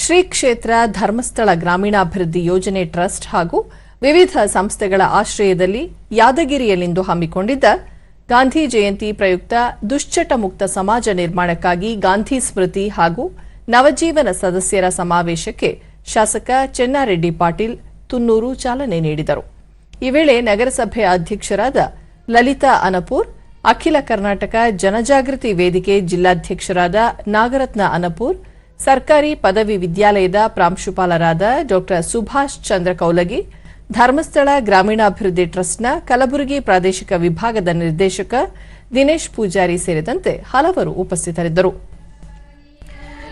ಶ್ರೀ ಕ್ಷೇತ್ರ ಧರ್ಮಸ್ಥಳ ಗ್ರಾಮೀಣಾಭಿವೃದ್ಧಿ ಯೋಜನೆ ಟ್ರಸ್ಟ್ ಹಾಗೂ ವಿವಿಧ ಸಂಸ್ಥೆಗಳ ಆಶ್ರಯದಲ್ಲಿ ಯಾದಗಿರಿಯಲ್ಲಿಂದು ಹಮ್ಮಿಕೊಂಡಿದ್ದ ಗಾಂಧಿ ಜಯಂತಿ ಪ್ರಯುಕ್ತ ದುಶ್ಚಟ ಮುಕ್ತ ಸಮಾಜ ನಿರ್ಮಾಣಕ್ಕಾಗಿ ಗಾಂಧಿ ಸ್ಮೃತಿ ಹಾಗೂ ನವಜೀವನ ಸದಸ್ಯರ ಸಮಾವೇಶಕ್ಕೆ ಶಾಸಕ ಚೆನ್ನಾರೆಡ್ಡಿ ಪಾಟೀಲ್ ತುನ್ನೂರು ಚಾಲನೆ ನೀಡಿದರು. ಈ ವೇಳೆ ನಗರಸಭೆ ಅಧ್ಯಕ್ಷರಾದ ಲಲಿತಾ ಅನಪೂರ್, ಅಖಿಲ ಕರ್ನಾಟಕ ಜನಜಾಗೃತಿ ವೇದಿಕೆ ಜಿಲ್ಲಾಧ್ಯಕ್ಷರಾದ ನಾಗರತ್ನ ಅನಪೂರ್ ಸರ್ಕಾರಿ ಪದವಿ ವಿದ್ಯಾಲಯದ ಪ್ರಾಂಶುಪಾಲರಾದ ಡಾ. ಸುಭಾಷ್ ಚಂದ್ರ ಕೌಲಗಿ, ಧರ್ಮಸ್ಥಳ ಗ್ರಾಮೀಣಾಭಿವೃದ್ಧಿ ಟ್ರಸ್ಟ್ನ ಕಲಬುರಗಿ ಪ್ರಾದೇಶಿಕ ವಿಭಾಗದ ನಿರ್ದೇಶಕ ದಿನೇಶ್ ಪೂಜಾರಿ ಸೇರಿದಂತೆ ಹಲವರು ಉಪಸ್ಥಿತರಿದ್ದರು.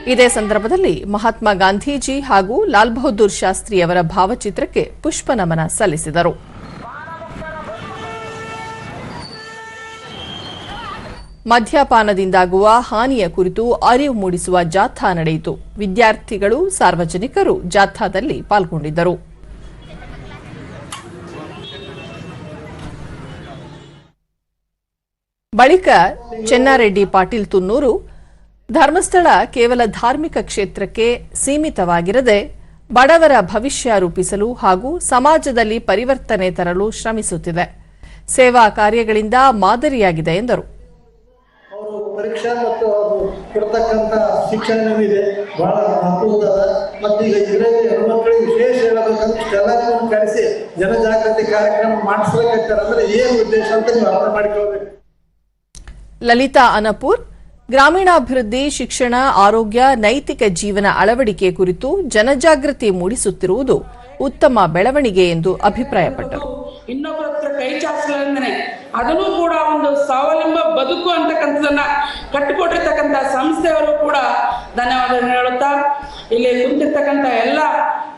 ಇದೇ ಸಂದರ್ಭದಲ್ಲಿ ಮಹಾತ್ಮ ಗಾಂಧೀಜಿ ಹಾಗೂ ಲಾಲ್ ಬಹದ್ದೂರ್ ಶಾಸ್ತ್ರಿ ಅವರ ಭಾವಚಿತ್ರಕ್ಕೆ ಪುಷ್ಪನಮನ ಸಲ್ಲಿಸಿದರು. ಮದ್ಯಪಾನದಿಂದಾಗುವ ಹಾನಿಯ ಕುರಿತು ಅರಿವು ಮೂಡಿಸುವ ಜಾಥಾ ನಡೆಯಿತು. ವಿದ್ಯಾರ್ಥಿಗಳು, ಸಾರ್ವಜನಿಕರು ಜಾಥಾದಲ್ಲಿ ಪಾಲ್ಗೊಂಡಿದ್ದರು. ಬಳಿಕ ಚೆನ್ನಾರೆಡ್ಡಿ ಪಾಟೀಲ್ ತುನ್ನೂರು, ಧರ್ಮಸ್ಥಳ ಕೇವಲ ಧಾರ್ಮಿಕ ಕ್ಷೇತ್ರಕ್ಕೆ ಸೀಮಿತವಾಗಿರದೆ ಬಡವರ ಭವಿಷ್ಯ ರೂಪಿಸಲು ಹಾಗೂ ಸಮಾಜದಲ್ಲಿ ಪರಿವರ್ತನೆ ತರಲು ಶ್ರಮಿಸುತ್ತಿದೆ. ಸೇವಾ ಕಾರ್ಯಗಳಿಂದ ಮಾದರಿಯಾಗಿದೆ ಎಂದರು. ಪರೀಕ್ಷಾ ಮತ್ತು ಅವರು ಕೊಡ್ತಕ್ಕಂಥ ಶಿಕ್ಷಣ ಇದೆ ಬಹಳ ಅದ ಮತ್ತು ಈಗ ಇದರಲ್ಲಿ ಹೆಣ್ಮಕ್ಳಿಗೆ ವಿಶೇಷ ಹೇಳಬೇಕಂದ್ರೆ ಇಷ್ಟೆಲ್ಲರನ್ನು ಕರೆಸಿ ಜನಜಾಗೃತಿ ಕಾರ್ಯಕ್ರಮ ಮಾಡಿಸ್ಬೇಕಾಗ್ತಾರೆ ಅಂದ್ರೆ ಏನು ಉದ್ದೇಶ ಅಂತ ನೀವು ಅರ್ಥ ಮಾಡಿಕೊಳ್ಬೇಕು. ಲಲಿತಾ ಅನಪೂರ್ ಗ್ರಾಮೀಣಾಭಿವೃದ್ಧಿ, ಶಿಕ್ಷಣ, ಆರೋಗ್ಯ, ನೈತಿಕ ಜೀವನ ಅಳವಡಿಕೆ ಕುರಿತು ಜನಜಾಗೃತಿ ಮೂಡಿಸುತ್ತಿರುವುದು ಉತ್ತಮ ಬೆಳವಣಿಗೆ ಎಂದು ಅಭಿಪ್ರಾಯಪಟ್ಟರು. ಅದನ್ನು ಕೂಡ ಒಂದು ಸ್ವಾವಲಂಬ ಬದುಕು ಅಂತಕ್ಕಂಥದನ್ನ ಕಟ್ಟಿಕೊಟ್ಟಿರ್ತಕ್ಕಂಥ ಸಂಸ್ಥೆಯವರು ಕೂಡ ಧನ್ಯವಾದ ಹೇಳುತ್ತಾ ಇಲ್ಲಿ ಕುಂತಿರ್ತಕ್ಕಂಥ ಎಲ್ಲ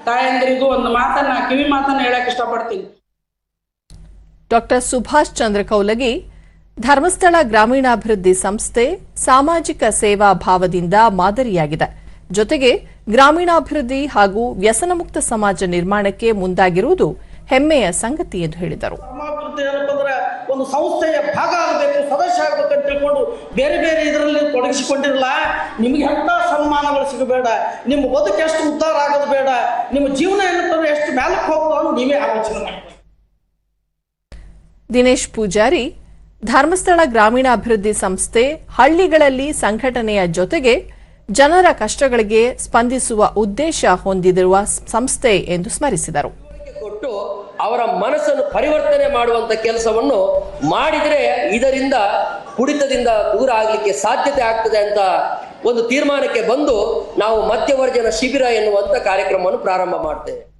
ತಾಯಂದಿರಿಗೂ ಒಂದು ಮಾತನ್ನ ಕಿವಿ ಮಾತನ್ನ ಹೇಳಕ್ ಇಷ್ಟಪಡ್ತೀನಿ. ಡಾಕ್ಟರ್ ಸುಭಾಷ್ ಚಂದ್ರ ಕೌಲಗಿ ಧರ್ಮಸ್ಥಳ ಗ್ರಾಮೀಣಾಭಿವೃದ್ಧಿ ಸಂಸ್ಥೆ ಸಾಮಾಜಿಕ ಸೇವಾ ಭಾವದಿಂದ ಮಾದರಿಯಾಗಿದೆ. ಜೊತೆಗೆ ಗ್ರಾಮೀಣಾಭಿವೃದ್ಧಿ ಹಾಗೂ ವ್ಯಸನಮುಕ್ತ ಸಮಾಜ ನಿರ್ಮಾಣಕ್ಕೆ ಮುಂದಾಗಿರುವುದು ಹೆಮ್ಮೆಯ ಸಂಗತಿ ಎಂದು ಹೇಳಿದರು. ಒಂದು ಸಂಸ್ಥೆಯ ಭಾಗ ಆಗಬೇಕು ಸದಸ್ಯ ಆಗಬೇಕು ಅಂತ ತಿಳ್ಕೊಂಡು ಬೇರೆ ಬೇರೆ ಇದರಲ್ಲಿ ತೊಡಗಿಸಿಕೊಂಡಿರಲ್ಲ ನಿಮಗೆ ಎಂಥ ಸನ್ಮಾನಗಳು ಸಿಗಬೇಡ ನಿಮ್ಮ ಬದುಕು ಎಷ್ಟು ಉದ್ಧಾರ ಆಗೋದು ಬೇಡ ನಿಮ್ಮ ಜೀವನ ಏನಂತಂದ್ರೆ ಎಷ್ಟು ಮೇಲಕ್ಕೆ ಹೋಗ್ತೋ ಅಂತ ನೀವೇ ಆಲೋಚನೆ ಮಾಡಿ ದಿನೇಶ್ ಪೂಜಾರಿ ಧರ್ಮಸ್ಥಳ ಗ್ರಾಮೀಣಾಭಿವೃದ್ಧಿ ಸಂಸ್ಥೆ ಹಳ್ಳಿಗಳಲ್ಲಿ ಸಂಘಟನೆಯ ಜೊತೆಗೆ ಜನರ ಕಷ್ಟಗಳಿಗೆ ಸ್ಪಂದಿಸುವ ಉದ್ದೇಶ ಹೊಂದಿರುವ ಸಂಸ್ಥೆ ಎಂದು ಸ್ಮರಿಸಿದರು. ಕೊಟ್ಟು ಅವರ ಮನಸ್ಸನ್ನು ಪರಿವರ್ತನೆ ಮಾಡುವಂತ ಕೆಲಸವನ್ನು ಮಾಡಿದ್ರೆ ಇದರಿಂದ ಕುಡಿತದಿಂದ ದೂರ ಆಗಲಿಕ್ಕೆ ಸಾಧ್ಯತೆ ಆಗ್ತದೆ ಅಂತ ಒಂದು ತೀರ್ಮಾನಕ್ಕೆ ಬಂದು ನಾವು ಮಧ್ಯವರ್ಜನ ಶಿಬಿರ ಎನ್ನುವಂಥ ಕಾರ್ಯಕ್ರಮವನ್ನು ಪ್ರಾರಂಭ ಮಾಡ್ತೇವೆ.